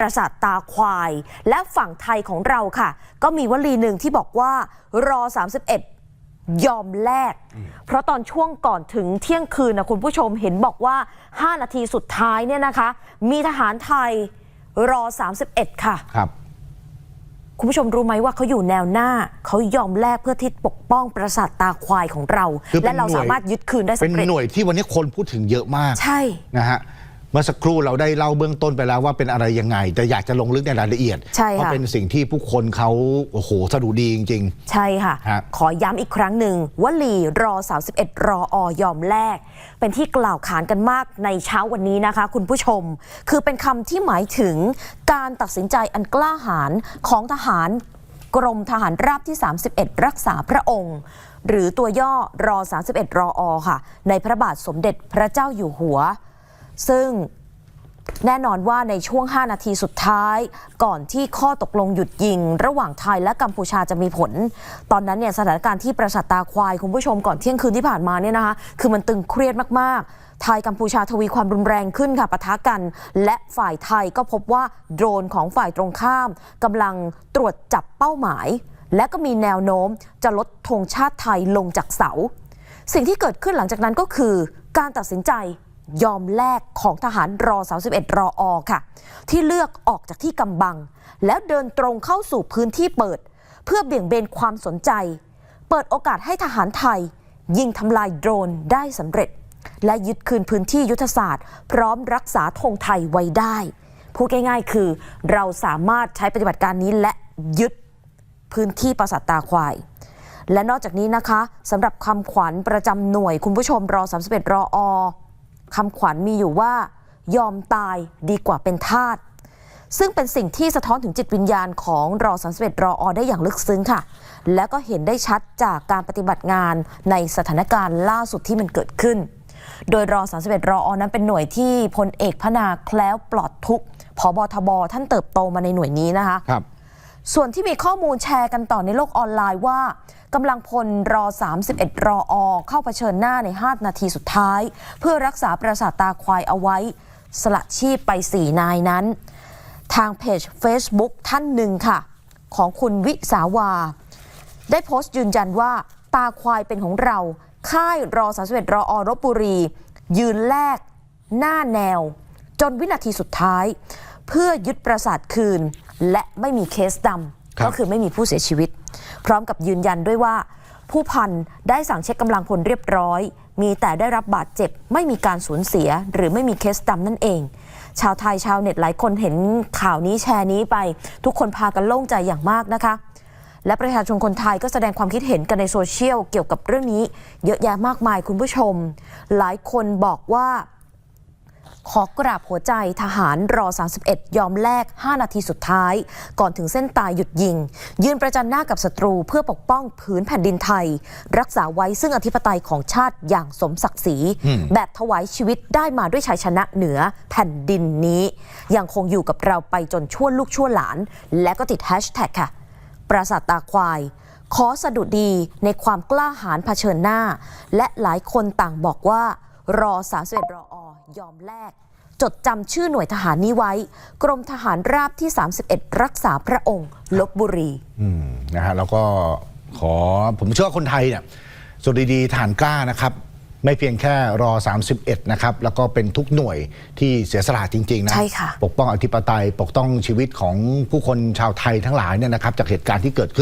ประสาทตาควาย และฝั่งไทยของเราค่ะ ก็มีวลีหนึ่งที่บอกว่ารอ 31 ยอมแลกเพราะตอนช่วงก่อนถึงเที่ยงคืนนะคุณผู้ชมเห็นบอกว่า 5 นาทีสุดท้ายเนี่ยนะคะ มีทหารไทยรอ 31 ค่ะครับคุณผู้ชมรู้ไหมว่าเขาอยู่แนวหน้า เขายอมแลกเพื่อที่ปกป้องประสาทตาควายของเราคือเป็และนเราหน่วยสามารถยึดคืนได้เป็นสำเร็จหน่วยที่วันนี้คนพูดถึงเยอะมากใช่นะฮะ เมื่อสักครู่เราได้เล่าเบื้องต้นไปแล้วว่าเป็นอะไรยังไง แต่อยากจะลงลึกในรายละเอียด ใช่ค่ะ เพราะเป็นสิ่งที่ผู้คนเขาโอ้โหสะดุดีจริง ใช่ค่ะ ฮะ ขอย้ำอีกครั้งหนึ่งวลีรอ31 รออยอมแลกเป็นที่กล่าวขานกันมากในเช้าวันนี้นะคะ คุณผู้ชม คือเป็นคำที่หมายถึงการตัดสินใจอันกล้าหาญของทหารกรมทหารราบที่ 31 รักษาพระองค์ หรือตัวย่อรอ31 รออค่ะ ในพระบาทสมเด็จพระเจ้าอยู่หัว ซึ่งแน่นอนว่าในช่วง 5 นาทีสุดท้าย ก่อนที่ข้อตกลงหยุดยิง ระหว่างไทยและกัมพูชาจะมีผล ตอนนั้นเนี่ยสถานการณ์ที่ประสาทตาควายคุณผู้ชมก่อนเที่ยงคืนที่ผ่านมาเนี่ยนะคะคือมันตึงเครียดมาก ๆ ไทยกัมพูชาทวีความรุนแรงขึ้นค่ะปะทะกัน และฝ่ายไทยก็พบว่าโดรนของฝ่ายตรงข้ามกำลังตรวจจับเป้าหมาย และก็มีแนวโน้มจะลดธงชาติไทยลงจากเสา สิ่งที่เกิดขึ้นหลังจากนั้นก็คือการตัดสินใจ ยอมแลกของทหารรอ31รออค่ะ ที่เลือกออกจากที่กำบัง แล้วเดินตรงเข้าสู่พื้นที่เปิด เพื่อเบี่ยงเบนความสนใจ เปิดโอกาสให้ทหารไทย ยิงทำลายโดรนได้สำเร็จ และยึดคืนพื้นที่ยุทธศาสตร์ พร้อมรักษาธงไทยไว้ได้ พูดง่ายๆ คือ เราสามารถใช้ปฏิบัติการนี้และยึดพื้นที่ปราสาทตาควายและนอกจากนี้นะคะสำหรับคำขวัญประจำหน่วยคุณผู้ชมรอ31รออ คำขวัญมีอยู่ว่า ยอมตายดีกว่าเป็นทาสซึ่งเป็นสิ่งที่สะท้อนถึงจิตวิญญาณของรอ31รออได้อย่างลึกซึ้งค่ะ และก็เห็นได้ชัดจากการปฏิบัติงานในสถานการณ์ล่าสุดที่มันเกิดขึ้น โดยรอ31รออนั้นเป็นหน่วยที่พลเอกพนาแคล้วปลอดทุกข์ผบทบท่านเติบโตมาในหน่วยนี้นะคะครับ ส่วนที่มีข้อมูลแชร์กันต่อในโลกออนไลน์ว่ากำลังพลรอ 31 รออเข้าเผชิญหน้าใน 5 นาทีสุดท้าย เพื่อรักษาประสาทตาควายเอาไว้ สละชีพไป 4 นายนั้น ทางเพจ Facebook ท่านหนึ่งค่ะ ของคุณวิสาวา ได้โพสต์ยืนยันว่า ตาควายเป็นของเรา ค่ายรอ 31 รออรบบุรี ยืนแลกหน้าแนว จนวินาทีสุดท้าย เพื่อยึดประสาทคืน และไม่มีเคสดครัำบก็คือไม่มีผู้เสียชีวิต พร้อมกับยืนยันด้วยว่า ผู้พันได้สั่งเช็คกำลังพลเรียบร้อย มีแต่ได้รับบาดเจ็บ ไม่มีการสูญเสีย หรือไม่มีเคสดำนั่นเอง ชาวไทยชาวเน็ตหลายคนเห็นข่าวนี้แชร์นี้ไป ทุกคนพากันโล่งใจอย่างมากนะคะและประชาชนคนไทยก็แสดงความคิดเห็นกันในโซเชียลเกี่ยวกับเรื่องนี้ เยอะแยะมากมายคุณผู้ชม หลายคนบอกว่า ขอกราบหัวใจทหารรอ 31 ยอมแลก 5 นาทีสุดท้าย ก่อนถึงเส้นตายหยุดยิง ยืนประจันหน้ากับศัตรูเพื่อปกป้องผืนแผ่นดินไทย รักษาไว้ซึ่งอธิปไตยของชาติอย่างสมศักดิ์ศรี แบบถวายชีวิตได้มาด้วยชัยชนะเหนือแผ่นดินนี้ ยังคงอยู่กับเราไปจนชั่วลูกชั่วหลาน และก็ติดแฮชแท็กค่ะ ปราสาทตาควายขอสะดุดีในความกล้าหาญเผชิญหน้า และหลายคนต่างบอกว่ารอ31รออ ยอมแลกจดจำชื่อหน่วยทหารนี้ไว้ กรมทหารราบที่ 31 รักษาพระองค์ลบบุรีอืมนะฮะแล้วก็ขอผมเชื่อว่าคนไทยเนี่ยสุดดีๆฐานกล้านะครับ ไม่เพียงแค่รอ 31 นะครับ แล้วก็เป็นทุกหน่วยที่เสียสละจริง ๆ นะใช่ค่ะปกป้องอธิปไตยปกป้องชีวิตของผู้คนชาวไทยทั้งหลายเนี่ยนะครับ จากเหตุการณ์ที่เกิดขึ้น